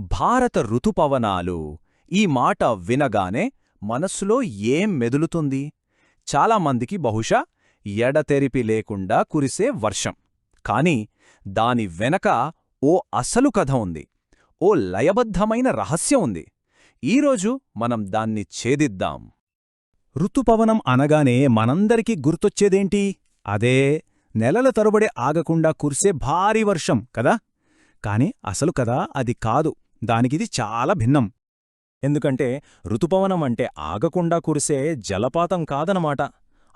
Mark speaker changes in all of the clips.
Speaker 1: భారత ఋతుపవనాలు ఈ మాట వినగానే మనస్సులో ఏం మెదులుతుంది? చాలామందికి బహుశా ఎడతెరిపి లేకుండా కురిసే వర్షం. కాని దాని వెనక ఓ అసలు కథ ఉంది. ఓ లయబద్ధమైన రహస్యం ఉంది. ఈరోజు మనం దాన్ని ఛేదిద్దాం. ఋతుపవనం అనగానే మనందరికీ గుర్తొచ్చేదేంటి? అదే నెలల తరబడి ఆగకుండా కురిసే భారీ వర్షం కదా? కాని అసలు కదా అది కాదు. దానికిది చాలా భిన్నం. ఎందుకంటే ఋతుపవనం అంటే ఆగకుండా కురిసే జలపాతం కాదనమాట.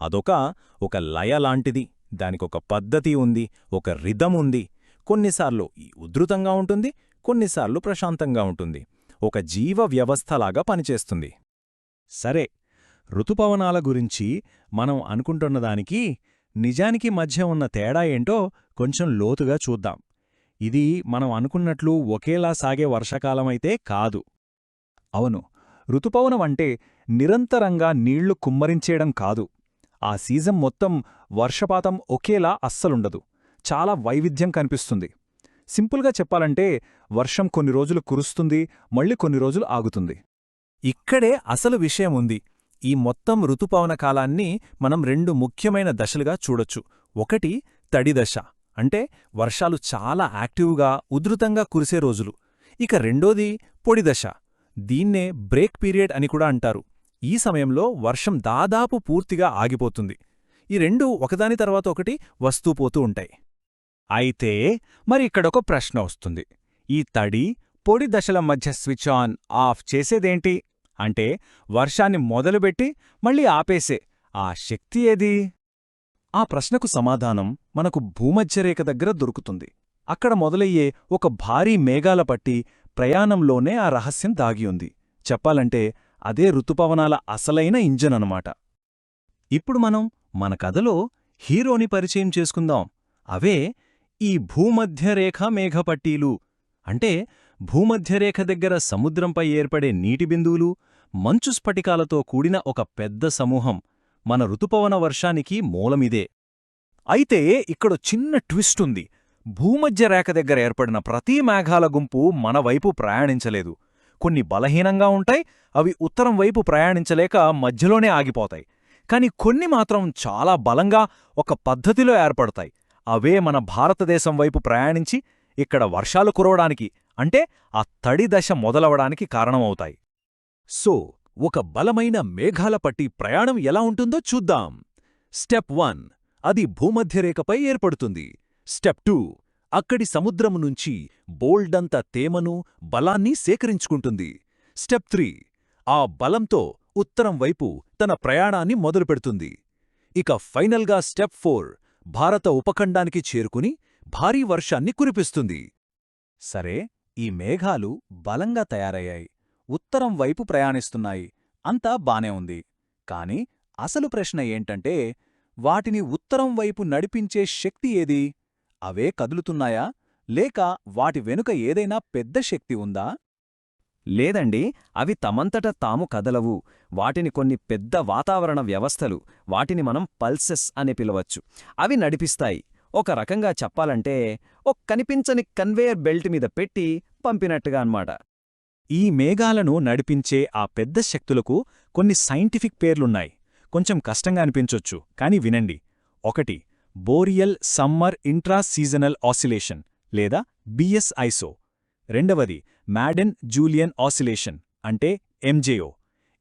Speaker 1: అదొక ఒక లయ లాంటిది. దానికొక పద్ధతి ఉంది ఒక రిధం ఉంది. కొన్నిసార్లు ఈ ఉధృతంగా ఉంటుంది కొన్నిసార్లు ప్రశాంతంగా ఉంటుంది. ఒక జీవ వ్యవస్థలాగా పనిచేస్తుంది. సరే ఋతుపవనాల గురించి మనం అనుకుంటున్నదానికి నిజానికి మధ్య ఉన్న తేడా ఏంటో కొంచెం లోతుగా చూద్దాం. ఇది మనం అనుకున్నట్లు ఒకేలా సాగే వర్షకాలమైతే కాదు. అవును ఋతుపవనం అంటే నిరంతరంగా నీళ్ళు కుమ్మరించేయడం కాదు. ఆ సీజన్ మొత్తం వర్షపాతం ఒకేలా అస్సలుండదు. చాలా వైవిధ్యం కనిపిస్తుంది. సింపుల్గా చెప్పాలంటే వర్షం కొన్ని రోజులు కురుస్తుంది మళ్ళీ కొన్ని రోజులు ఆగుతుంది. ఇక్కడే అసలు విషయం ఉంది. ఈ మొత్తం ఋతుపవన కాలాన్ని మనం రెండు ముఖ్యమైన దశలుగా చూడొచ్చు. ఒకటి తడి దశ. అంటే వర్షాలు చాలా యాక్టివ్గా ఉధృతంగా కురిసే రోజులు. ఇక రెండోది పొడి దశ. దీన్నే బ్రేక్ పీరియడ్ అని కూడా అంటారు. ఈ సమయంలో వర్షం దాదాపు పూర్తిగా ఆగిపోతుంది. ఈ రెండు ఒకదాని తర్వాత ఒకటి వస్తూ పోతూ ఉంటాయి. అయితే మరి ఇక్కడొక ప్రశ్న వస్తుంది. ఈ తడి పొడి దశల మధ్య స్విచ్ ఆన్ ఆఫ్ చేసేదేంటి? అంటే వర్షాన్ని మొదలుపెట్టి మళ్ళీ ఆపేసే ఆ శక్తి ఏది? ఆ ప్రశ్నకు సమాధానం మనకు భూమధ్యరేఖ దగ్గర దొరుకుతుంది. అక్కడ మొదలయ్యే ఒక భారీ మేఘాల పట్టి ప్రయాణంలోనే ఆ రహస్యం దాగి ఉంది చెప్పాలంటే అదే ఋతుపవనాల అసలైన ఇంజన్ అనమాట ఇప్పుడు మనం మన కథలో హీరోని పరిచయం చేసుకుందాం. అవే ఈ భూమధ్యరేఖ మేఘపట్టీలు అంటే భూమధ్యరేఖ దగ్గర సముద్రంపై ఏర్పడే నీటి బిందువులు మంచు స్ఫటికాలతో కూడిన ఒక పెద్ద సమూహం మన ఋతుపవన వర్షానికి మూలమిదే. అయితే ఇక్కడ చిన్న ట్విస్ట్ ఉంది. భూమధ్యరేఖ దగ్గర ఏర్పడిన ప్రతి మేఘాల గుంపు మన వైపు ప్రయాణించలేదు. కొన్ని బలహీనంగా ఉంటాయి అవి ఉత్తరం వైపు ప్రయాణించలేక మధ్యలోనే ఆగిపోతాయి. కాని కొన్ని మాత్రం చాలా బలంగా ఒక పద్ధతిలో ఏర్పడతాయి. అవే మన భారతదేశం వైపు ప్రయాణించి ఇక్కడ వర్షాలు కురవడానికి అంటే ఆ తడి దశ మొదలవడానికి కారణమవుతాయి. సో ఒక బలమైన మేఘాల పట్టి ప్రయాణం ఎలా ఉంటుందో చూద్దాం. స్టెప్ వన్ అది భూమధ్యరేఖపై ఏర్పడుతుంది. స్టెప్ టూ అక్కడి సముద్రము నుంచి బోల్డంత తేమను బలాన్ని సేకరించుకుంటుంది. స్టెప్ త్రీ ఆ బలంతో ఉత్తరం వైపు తన ప్రయాణాన్ని మొదలుపెడుతుంది. ఇక ఫైనల్గా స్టెప్ ఫోర్ భారత ఉపఖండానికి చేరుకుని భారీ వర్షాన్ని కురిపిస్తుంది. సరే ఈ మేఘాలు బలంగా తయారయ్యాయి. ఉత్తరం వైపు ప్రయాణిస్తున్నాయి. అంతా బానే ఉంది. కాని అసలు ప్రశ్న ఏంటంటే వాటిని ఉత్తరం వైపు నడిపించే శక్తి ఏది? అవే కదులుతున్నాయా? లేక వాటి వెనుక ఏదైనా పెద్ద శక్తి ఉందా? లేదండి అవి తమంతట తాము కదలవు. వాటిని కొన్ని పెద్ద వాతావరణ వ్యవస్థలు వాటిని మనం పల్సెస్ అని పిలవచ్చు. అవి నడిపిస్తాయి. ఒక రకంగా చెప్పాలంటే ఒక కనిపించని కన్వేయర్ బెల్ట్ మీద పెట్టి పంపినట్టుగా అన్నమాట. ఈ మేఘాలను నడిపించే ఆ పెద్ద శక్తులకు కొన్ని సైంటిఫిక్ పేర్లున్నాయి. కొంచెం కష్టంగా అనిపించొచ్చు కాని వినండి. ఒకటి boreal summer intra seasonal oscillation లేదా బిఎస్ఐసో రెండవది మ్యాడెన్ జూలియన్ ఆసిలేషన్ అంటే ఎంజేఓ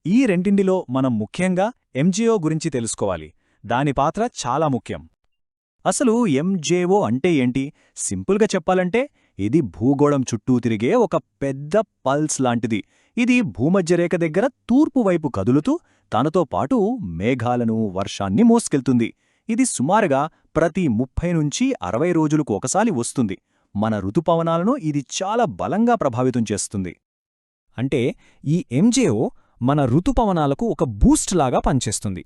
Speaker 1: ఈ రెండింటిలో మనం ముఖ్యంగా ఎంజేఓ గురించి తెలుసుకోవాలి. దాని పాత్ర చాలా ముఖ్యం. అసలు ఎంజేఓ అంటే ఏంటి? సింపుల్గా చెప్పాలంటే ఇది భూగోళం చుట్టూ తిరిగే ఒక పెద్ద పల్స్ లాంటిది. ఇది భూమధ్యరేఖ దగ్గర తూర్పు వైపు కదులుతూ తనతో పాటు మేఘాలను వర్షాన్ని మోసుకెళ్తుంది. ఇది సుమారుగా ప్రతి ముప్పై నుంచి అరవై రోజులకు ఒకసారి వస్తుంది. మన ఋతుపవనాలను ఇది చాలా బలంగా ప్రభావితం చేస్తుంది. అంటే ఈ ఎంజేఓ మన ఋతుపవనాలకు ఒక బూస్ట్ లాగా పనిచేస్తుంది.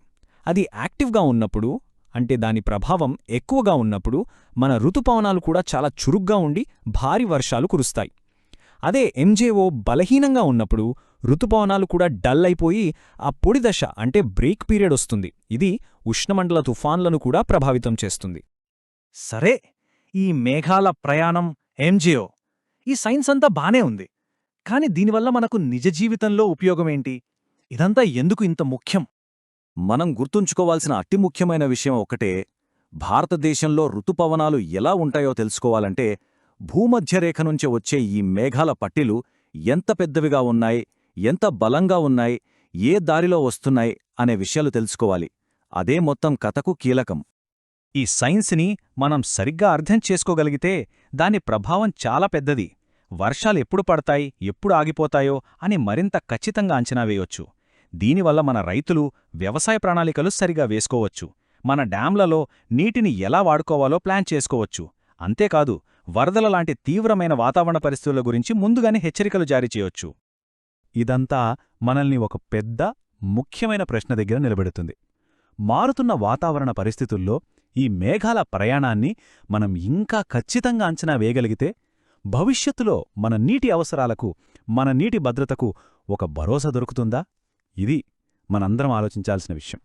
Speaker 1: అది యాక్టివ్గా ఉన్నప్పుడు అంటే దాని ప్రభావం ఎక్కువగా ఉన్నప్పుడు మన ఋతుపవనాలు కూడా చాలా చురుగ్గా ఉండి భారీ వర్షాలు కురుస్తాయి. అదే ఎంజేఓ బలహీనంగా ఉన్నప్పుడు ఋతుపవనాలు కూడా డల్ అయిపోయి ఆ పొడి దశ అంటే బ్రేక్ పీరియడ్ వస్తుంది. ఇది ఉష్ణమండల తుఫాన్లను కూడా ప్రభావితం చేస్తుంది. సరే ఈ మేఘాల ప్రయాణం ఎంజిఓ ఈ సైన్స్ అంతా బానే ఉంది.
Speaker 2: కాని దీనివల్ల మనకు నిజ జీవితంలో ఉపయోగమేంటి? ఇదంతా ఎందుకు ఇంత ముఖ్యం?
Speaker 1: మనం గుర్తుంచుకోవాల్సిన అతి ముఖ్యమైన విషయం ఒకటే భారతదేశంలో ఋతుపవనాలు ఎలా ఉంటాయో తెలుసుకోవాలంటే భూమధ్యరేఖ నుంచి వచ్చే ఈ మేఘాల పట్టిలు ఎంత పెద్దవిగా ఉన్నాయి ఎంత బలంగా ఉన్నాయి ఏ దారిలో వస్తున్నాయి అనే విషయాలు తెలుసుకోవాలి. అదే మొత్తం కథకు కీలకం.
Speaker 2: ఈ సైన్స్ని మనం సరిగ్గా అర్థం చేసుకోగలిగితే దాని ప్రభావం చాలా పెద్దది. వర్షాలు ఎప్పుడు పడతాయి ఎప్పుడు ఆగిపోతాయో అని మరింత ఖచ్చితంగా అంచనా వేయొచ్చు. దీనివల్ల మన రైతులు వ్యవసాయ ప్రణాళికలు సరిగా వేసుకోవచ్చు. మన డ్యాంలలో నీటిని ఎలా వాడుకోవాలో ప్లాన్ చేసుకోవచ్చు. అంతేకాదు వరదల లాంటి తీవ్రమైన వాతావరణ పరిస్థితుల గురించి ముందుగానే హెచ్చరికలు జారీ చేయొచ్చు.
Speaker 3: ఇదంతా మనల్ని ఒక పెద్ద ముఖ్యమైన ప్రశ్న దగ్గర నిలబెడుతుంది. మారుతున్న వాతావరణ పరిస్థితుల్లో ఈ మేఘాల ప్రయాణాన్ని మనం ఇంకా ఖచ్చితంగా అంచనా వేయగలిగితే భవిష్యత్తులో మన నీటి అవసరాలకు మన నీటి భద్రతకు ఒక భరోసా దొరుకుతుందా? ఇది మనందరం ఆలోచించాల్సిన విషయం.